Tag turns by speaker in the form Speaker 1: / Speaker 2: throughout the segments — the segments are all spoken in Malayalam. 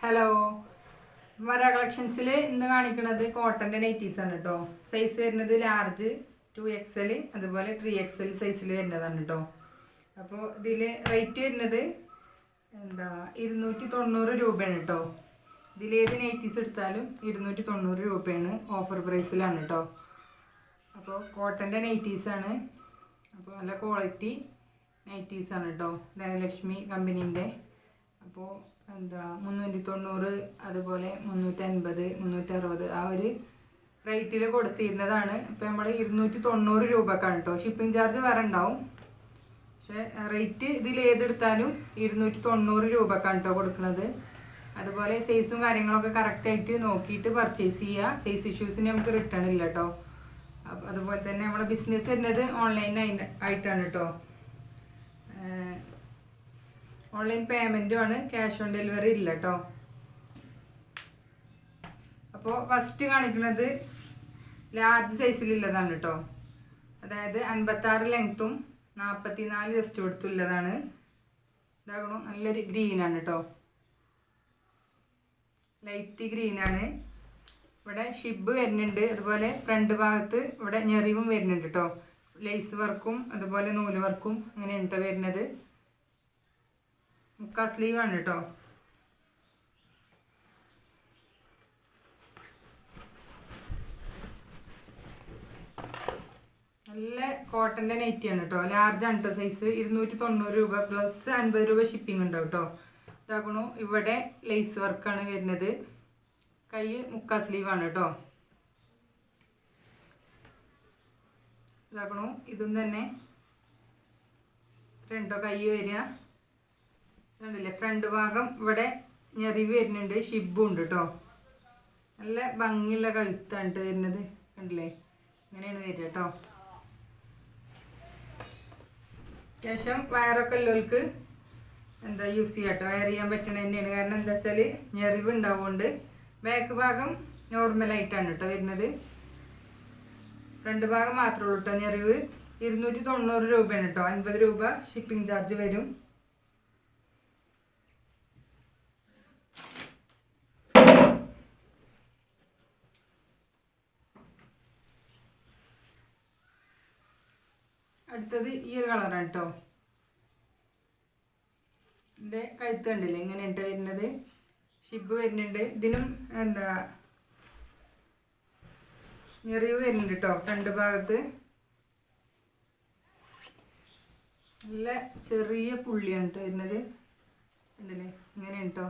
Speaker 1: ഹലോ വര കളക്ഷൻസിൽ ഇന്ന് കാണിക്കുന്നത് കോട്ടന്റെ നൈറ്റീസ് ആണ് കേട്ടോ സൈസ് വരുന്നത് ലാർജ് ടു എക്സ് എൽ അതുപോലെ ത്രീ എക്സ് എൽ സൈസിൽ വരുന്നതാണ് കേട്ടോ അപ്പോൾ ഇതിൽ റേറ്റ് വരുന്നത് എന്താ ഇരുന്നൂറ്റി തൊണ്ണൂറ് രൂപയാണ് കേട്ടോ ഇതിൽ ഏത് നൈറ്റീസ് എടുത്താലും ഇരുന്നൂറ്റി തൊണ്ണൂറ് രൂപയാണ് ഓഫർ പ്രൈസിലാണ് കേട്ടോ അപ്പോൾ കോട്ടന്റെ നൈറ്റീസാണ് അപ്പോൾ നല്ല ക്വാളിറ്റി നൈറ്റീസാണ് കേട്ടോ ധനലക്ഷ്മി കമ്പനീന്റെ അപ്പോൾ എന്താ മുന്നൂറ്റി തൊണ്ണൂറ് അതുപോലെ മുന്നൂറ്റി അൻപത് മുന്നൂറ്റി അറുപത് ആ ഒരു റേറ്റിൽ കൊടുത്തിരുന്നതാണ്. ഇപ്പം നമ്മൾ ഇരുന്നൂറ്റി തൊണ്ണൂറ് രൂപക്കാണ് കേട്ടോ ഷിപ്പിംഗ് ചാർജ് വേറെ ഉണ്ടാവും പക്ഷേ റേറ്റ് ഇതിൽ ഏതെടുത്താലും ഇരുന്നൂറ്റി തൊണ്ണൂറ് രൂപക്കാണ് കേട്ടോ കൊടുക്കുന്നത് അതുപോലെ സൈസും കാര്യങ്ങളൊക്കെ കറക്റ്റായിട്ട് നോക്കിയിട്ട് പർച്ചേസ് ചെയ്യുക സൈസ് ഇഷ്യൂസിന് നമുക്ക് റിട്ടേൺ ഇല്ല കേട്ടോ അതുപോലെ തന്നെ നമ്മുടെ ബിസിനസ് വരുന്നത് ഓൺലൈൻ ആയിട്ടാണ് കേട്ടോ ഓൺലൈൻ പേയ്മെന്റും ആണ് ക്യാഷ് ഓൺ ഡെലിവറി ഇല്ല കേട്ടോ അപ്പോൾ ഫസ്റ്റ് കാണിക്കുന്നത് ലാർജ് സൈസിലുള്ളതാണ് കേട്ടോ അതായത് അൻപത്താറ് ലെങ്ത്തും നാൽപ്പത്തി നാല് ജസ്റ്റ് കൊടുത്തുള്ളതാണ് ഇതാകണു നല്ലൊരു ഗ്രീനാണ് കേട്ടോ ലൈറ്റ് ഗ്രീനാണ് ഇവിടെ ഷിബ് വരുന്നുണ്ട് അതുപോലെ ഫ്രണ്ട് ഭാഗത്ത് ഇവിടെ ഞെറിവും വരുന്നുണ്ട് കേട്ടോ ലേസ് വർക്കും അതുപോലെ നൂൽ വർക്കും അങ്ങനെയാണ് കേട്ടോ വരുന്നത്. മുക്കാ സ്ലീവാണ് കേട്ടോ. നല്ല കോട്ടന്റെ ആണ് കേട്ടോ. ലാർജ് ആണ് കേട്ടോ സൈസ് ഇരുന്നൂറ്റി തൊണ്ണൂറ് രൂപ പ്ലസ് അൻപത് രൂപ ഷിപ്പിംഗ് ഉണ്ടാവും കേട്ടോ. ഇതാക്കണു ഇവിടെ ലേസ് വർക്കാണ് വരുന്നത്. കൈ മുക്കാ സ്ലീവാണ് കേട്ടോ. ഇതാക്കണു ഇതും തന്നെ. രണ്ടോ കൈ വരിക? കണ്ടില്ലേ? ഫ്രണ്ട് ഭാഗം ഇവിടെ ഞെറിവ് വരുന്നുണ്ട്. ഷിബും ഉണ്ട് കേട്ടോ നല്ല ഭംഗിയുള്ള കഴുത്താണ് വരുന്നത്. കണ്ടില്ലേ? ഇങ്ങനെയാണ് വരിക കേട്ടോ അത്യാവശ്യം വയറൊക്കെ ഉള്ളവർക്ക് എന്താ യൂസ് ചെയ്യാം കേട്ടോ വയർ ചെയ്യാൻ പറ്റണ തന്നെയാണ്. കാരണം എന്താ വെച്ചാൽ ഞെറിവ് ഉണ്ടാവുകൊണ്ട് ബാക്ക് ഭാഗം നോർമലായിട്ടാണ് കേട്ടോ വരുന്നത്. ഫ്രണ്ട് ഭാഗം മാത്രമേ ഉള്ളൂ കേട്ടോ ഞെറിവ്. ഇരുന്നൂറ്റി തൊണ്ണൂറ് രൂപയാണ് കേട്ടോ അൻപത് രൂപ ഷിപ്പിംഗ് ചാർജ് വരും. അടുത്തത് ഈ ഒരു കളറാണ് കേട്ടോ ഇതിന്റെ കഴുത്ത് കണ്ടില്ലേ? ഇങ്ങനെ ഇട്ട് വരുന്നത്? ഷിബ് വരുന്നുണ്ട്. ഇതിനും എന്താ ഞെറിവ് വരുന്നുണ്ട് കേട്ടോ ഫ്രണ്ട് ഭാഗത്ത്. നല്ല ചെറിയ പുള്ളിയാണ് കേട്ടോ വരുന്നത്. കണ്ടില്ലേ? ഇങ്ങനെ കേട്ടോ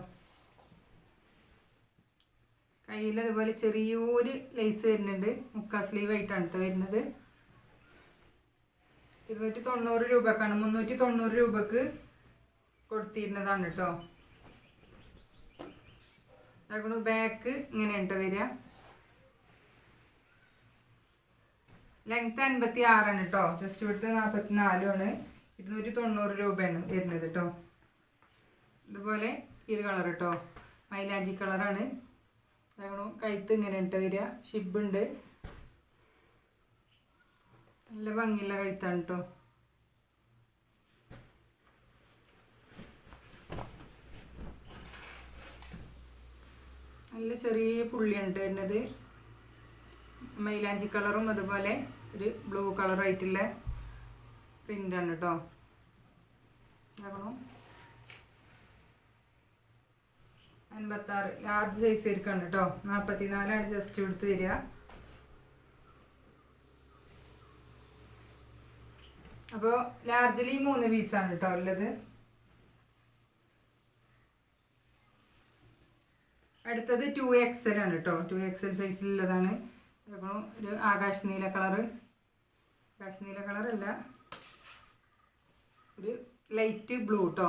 Speaker 1: കയ്യിൽ അതുപോലെ ചെറിയൊരു ലേസ് വരുന്നുണ്ട്. മുക്കാ സ്ലീവ് ആയിട്ടാണ് കേട്ടോ വരുന്നത്. ഇരുന്നൂറ്റി തൊണ്ണൂറ് രൂപക്കാണ്. മുന്നൂറ്റി തൊണ്ണൂറ് രൂപക്ക് കൊടുത്തിരുന്നതാണ് കേട്ടോ അതുകൊണ്ട് ബാക്ക് ഇങ്ങനെ കേട്ടോ വരിക ലെങ്ത് അൻപത്തി ആറാണ് കേട്ടോ ജസ്റ്റ് ഇവിടുത്തെ നാൽപ്പത്തി നാലുമാണ് ഇരുന്നൂറ്റി തൊണ്ണൂറ് രൂപയാണ് വരുന്നത് കേട്ടോ ഇതുപോലെ ഇരു കളർ കേട്ടോ മൈലാജി കളറാണ് അതുകൊണ്ട് കഴുത്ത് ഇങ്ങനെ കേട്ടോ വരിക ഷിബുണ്ട് നല്ല ഭംഗിയുള്ള കഴുത്താണ് കേട്ടോ നല്ല ചെറിയ പുള്ളിയാണ് കേട്ടോ വരുന്നത്. മൈലാഞ്ചി കളറും അതുപോലെ ഒരു ബ്ലൂ കളറായിട്ടുള്ള പ്രിന്റാണ് കേട്ടോ അൻപത്താറ്. ലാർജ് സൈസ് ആയിരിക്കാണ് കേട്ടോ നാൽപ്പത്തി നാലാണ് ജസ്റ്റ് എടുത്ത് വരിക. അപ്പോൾ ലാർജിലി മൂന്ന് പീസാണ് കേട്ടോ ഉള്ളത്. അടുത്തത് ടു എക്സൽ ആണ് കേട്ടോ ടു എക്സൽ സൈസിലുള്ളതാണ് ഒരു ആകാശ് നീല കളറ് ആകാശ് നീല കളറല്ല ഒരു ലൈറ്റ് ബ്ലൂ കേട്ടോ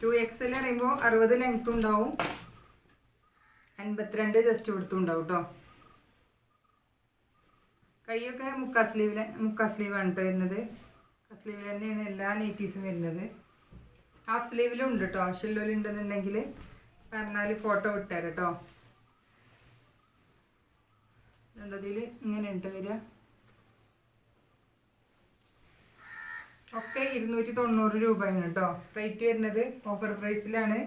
Speaker 1: ടു എക്സൽ പറയുമ്പോൾ അറുപത് ലെങ്ത്തും ഉണ്ടാവും. അൻപത്തിരണ്ട് ജസ്റ്റ് കൊടുത്തും ഉണ്ടാവും കേട്ടോ കൈയൊക്കെ മുക്കാ സ്ലീവിൽ മുക്കാ സ്ലീവാണ് കേട്ടോ വരുന്നത്. മുക്കാ സ്ലീവിൽ തന്നെയാണ് എല്ലാ നൈറ്റീസും വരുന്നത്. ഹാഫ് സ്ലീവിലും ഉണ്ട് കേട്ടോ ആവശ്യമുള്ളവരുണ്ടെന്നുണ്ടെങ്കിൽ പറഞ്ഞാൽ ഫോട്ടോ വിട്ടുതരാം കേട്ടോ രണ്ടതിൽ ഇങ്ങനെ ഉണ്ട് വരിക ഒക്കെ ഇരുന്നൂറ്റി തൊണ്ണൂറ് രൂപയാണ് കേട്ടോ റേറ്റ് വരുന്നത്. ഓഫർ പ്രൈസിലാണ്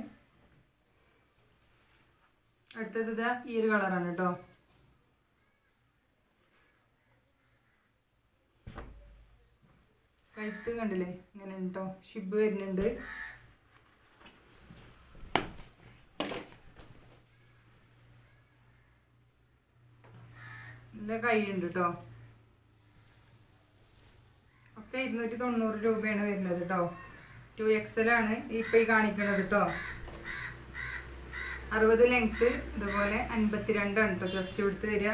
Speaker 1: അടുത്തത് ഈ ഒരു കളറാണ് കേട്ടോ കഴുത്ത് കണ്ടില്ലേ? ഇങ്ങനെ ഉണ്ടോ ഷിബ് വരുന്നുണ്ട്. നല്ല കൈയുണ്ട് കേട്ടോ ഒക്കെ ഇരുന്നൂറ്റി തൊണ്ണൂറ് രൂപയാണ് വരുന്നത് കേട്ടോ ടു എക്സൽ ആണ് ഇപ്പം ഈ കാണിക്കുന്നത് കേട്ടോ അറുപത് ലെങ്ത്ത് ഇതുപോലെ അൻപത്തിരണ്ടാണ് കേട്ടോ ജസ്റ്റ് കൊടുത്ത് വരിക.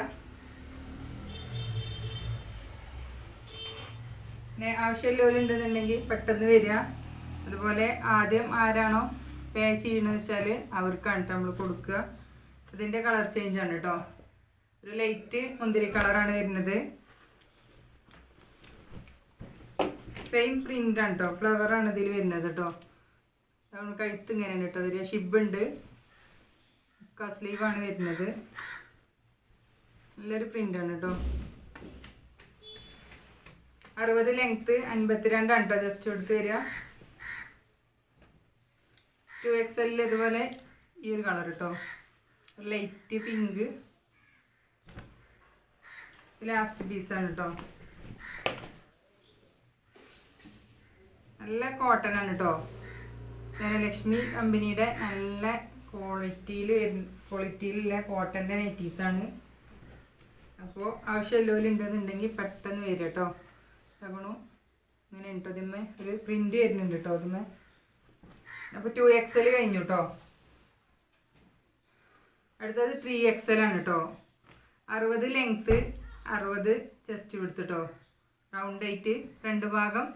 Speaker 1: പിന്നെ ആവശ്യമില്ലവരുണ്ടെന്നുണ്ടെങ്കിൽ പെട്ടെന്ന് വരിക. അതുപോലെ ആദ്യം ആരാണോ പേ ചെയ്യണമെന്ന് വെച്ചാൽ അവർക്കാണ് നമ്മൾ കൊടുക്കുക. ഇതിന്റെ കളർ ചേഞ്ച് ആണ് കേട്ടോ ഒരു ലൈറ്റ് മുന്തിരി കളറാണ് വരുന്നത്. സെയിം പ്രിന്റ് ആണ് കേട്ടോ ഫ്ലവറാണ് ഇതിൽ വരുന്നത് കേട്ടോ നമ്മൾ കഴുത്ത് ഇങ്ങനെയാണ് കേട്ടോ വരിക ഷിബ് ഉണ്ട്. സ്ലീവാണ് വരുന്നത്. നല്ലൊരു പ്രിന്റാണ് കേട്ടോ അറുപത് ലെങ്ത്ത് അൻപത്തിരണ്ട് അണ്ടോ? ജസ്റ്റ് എടുത്ത് വരിക. ടു എക്സ് എല്ലിൽ ഇതുപോലെ ഈ ഒരു കളർ കേട്ടോ ലൈറ്റ് പിങ്ക് ലാസ്റ്റ് പീസാണ് കേട്ടോ നല്ല കോട്ടൺ ആണ് കേട്ടോ ധനലക്ഷ്മി കമ്പനിയുടെ നല്ല ക്വാളിറ്റിയിൽ ക്വാളിറ്റിയിലുള്ള കോട്ടന്റെ നൈറ്റീസാണ് അപ്പോൾ ആവശ്യമുള്ളവർ ഉണ്ടെന്നുണ്ടെങ്കിൽ പെട്ടെന്ന് വരും കേട്ടോ തകണു ഇങ്ങനെ ഉണ്ടോ. ഇതിമ്മ ഒരു പ്രിന്റ് വരുന്നുണ്ട് കേട്ടോ ഇതിമ്മ അപ്പോൾ ടു എക്സൽ കഴിഞ്ഞു കേട്ടോ അടുത്തത് ത്രീ എക്സൽ ആണ് കേട്ടോ അറുപത് ലെങ്ത്ത് അറുപത് ചെസ്റ്റ് കൊടുത്തിട്ടോ റൗണ്ട് ആയിട്ട് രണ്ട് ഭാഗം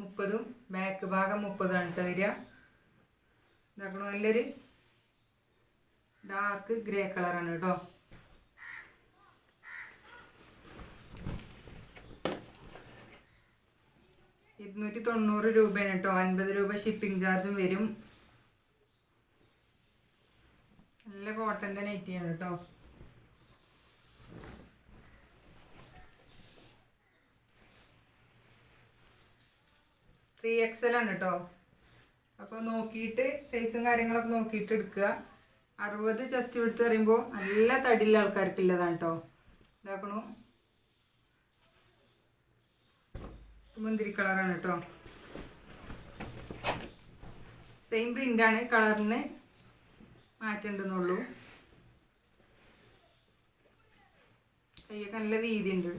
Speaker 1: മുപ്പതും ബാക്ക് ഭാഗം മുപ്പതാണ് കേട്ടോ വരിക. ഇതാക്കണു നല്ലൊരു ഡാർക്ക് ഗ്രേ കളറാണ് കേട്ടോ ഇരുന്നൂറ്റി തൊണ്ണൂറ് രൂപയാണ് കേട്ടോ അൻപത് രൂപ ഷിപ്പിംഗ് ചാർജും വരും. നല്ല കോട്ടന്റെ നൈറ്റിയാണ് കേട്ടോ ത്രീ എക്സൽ ആണ് കേട്ടോ അപ്പോൾ നോക്കിയിട്ട് സൈസും കാര്യങ്ങളൊക്കെ നോക്കിയിട്ട് എടുക്കുക. അറുപത് ചെസ്റ്റ് എടുത്ത് പറയുമ്പോൾ നല്ല തടിയുള്ള ആൾക്കാർക്കുള്ളതാണ് കേട്ടോ ഇതാക്കണു. മുന്തിരി കളറാണ് കേട്ടോ സെയിം പ്രിന്റാണ് കളറിന് മാറ്റണ്ടെന്നുള്ളൂ. കയ്യൊക്കെ നല്ല വീതി ഉണ്ട്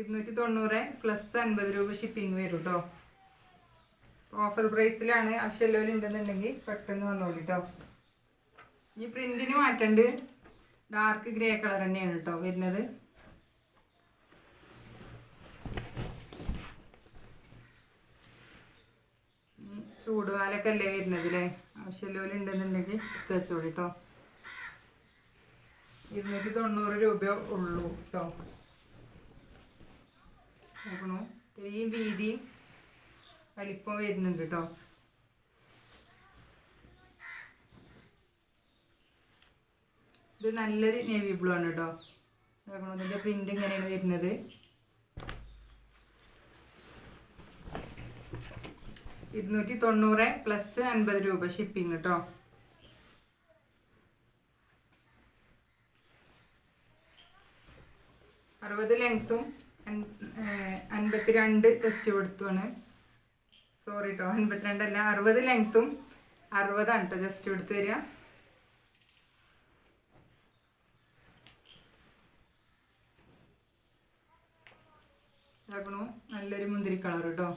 Speaker 1: ഇരുന്നൂറ്റി തൊണ്ണൂറ് പ്ലസ് അൻപത് രൂപ ഷിപ്പിംഗ് വരും കേട്ടോ ഓഫർ പ്രൈസിലാണ് ആവശ്യമുള്ളവരുണ്ടെന്നുണ്ടെങ്കിൽ പെട്ടെന്ന് വന്നോളൂ കേട്ടോ ഈ പ്രിന്റിന് മാറ്റണ്ട്. ഡാർക്ക് ഗ്രേ കളർ തന്നെയാണ് കേട്ടോ വരുന്നത്. ചൂടുകാലൊക്കെ അല്ലേ വരുന്നത് അല്ലേ ആവശ്യമുള്ളവർ ഉണ്ടെന്നുണ്ടെങ്കിൽ വെച്ചോളൂ കേട്ടോ ഇരുന്നൂറ്റി തൊണ്ണൂറ് രൂപ ഉള്ളൂ കേട്ടോ നോക്കണു. ഇത്രയും വീതിയും വലിപ്പം വരുന്നുണ്ട് കേട്ടോ ഇത് നല്ലൊരു നേവി ബ്ലൂ ആണ് കേട്ടോ ഇതിന്റെ പ്രിന്റ് ഇങ്ങനെയാണ് വരുന്നത്. ഇരുന്നൂറ്റി തൊണ്ണൂറ് പ്ലസ് അൻപത് രൂപ ഷിപ്പിംഗ് കേട്ടോ അറുപത് ലെങ്ത്തും അൻപത്തിരണ്ട് ചെസ്റ്റ് കൊടുത്തുമാണ് സോറി കേട്ടോ അൻപത്തിരണ്ടല്ല അറുപത് ലെങ്ത്തും അറുപതാണ് കേട്ടോ ജസ്റ്റ് കൊടുത്തു തരിക ഇതാക്കണു. നല്ലൊരു മുന്തിരി കളർ കേട്ടോ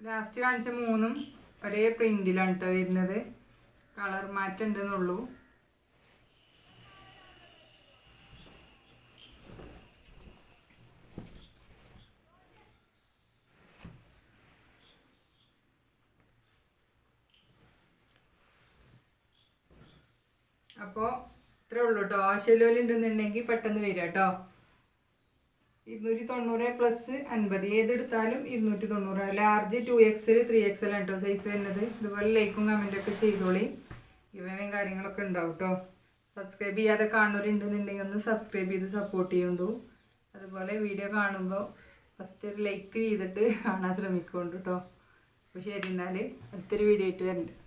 Speaker 1: ലാസ്റ്റ് കാണിച്ച മൂന്നും ഒരേ പ്രിന്റിലാണ് കേട്ടോ വരുന്നത്. കളർ മാറ്റം ഉണ്ടെന്നുള്ളൂ. അപ്പോൾ ഇത്രേ ഉള്ളൂ കേട്ടോ ഉണ്ടെന്നുണ്ടെങ്കിൽ പെട്ടെന്ന് വരിക കേട്ടോ ഇരുന്നൂറ്റി തൊണ്ണൂറ് പ്ലസ് അൻപത്. ഏതെടുത്താലും ഇരുന്നൂറ്റി തൊണ്ണൂറ് large two XL three XL ആണ് കേട്ടോ സൈസ് വരുന്നത്. ഇതുപോലെ ലൈക്കും കമന്റൊക്കെ ചെയ്തോളി. ഇവയും കാര്യങ്ങളൊക്കെ ഉണ്ടാവും കേട്ടോ സബ്സ്ക്രൈബ് ചെയ്യാതെ കാണുന്നവരുണ്ടെന്നുണ്ടെങ്കിൽ ഒന്ന് സബ്സ്ക്രൈബ് ചെയ്ത് സപ്പോർട്ട് ചെയ്യുന്നുണ്ടു അതുപോലെ വീഡിയോ കാണുമ്പോൾ ഫസ്റ്റ് ഒരു ലൈക്ക് ചെയ്തിട്ട് കാണാൻ ശ്രമിക്കുന്നുണ്ട് കേട്ടോ അപ്പോൾ ശരി എന്നാൽ അടുത്തൊരു വീഡിയോ ആയിട്ട് വരുന്നുണ്ട്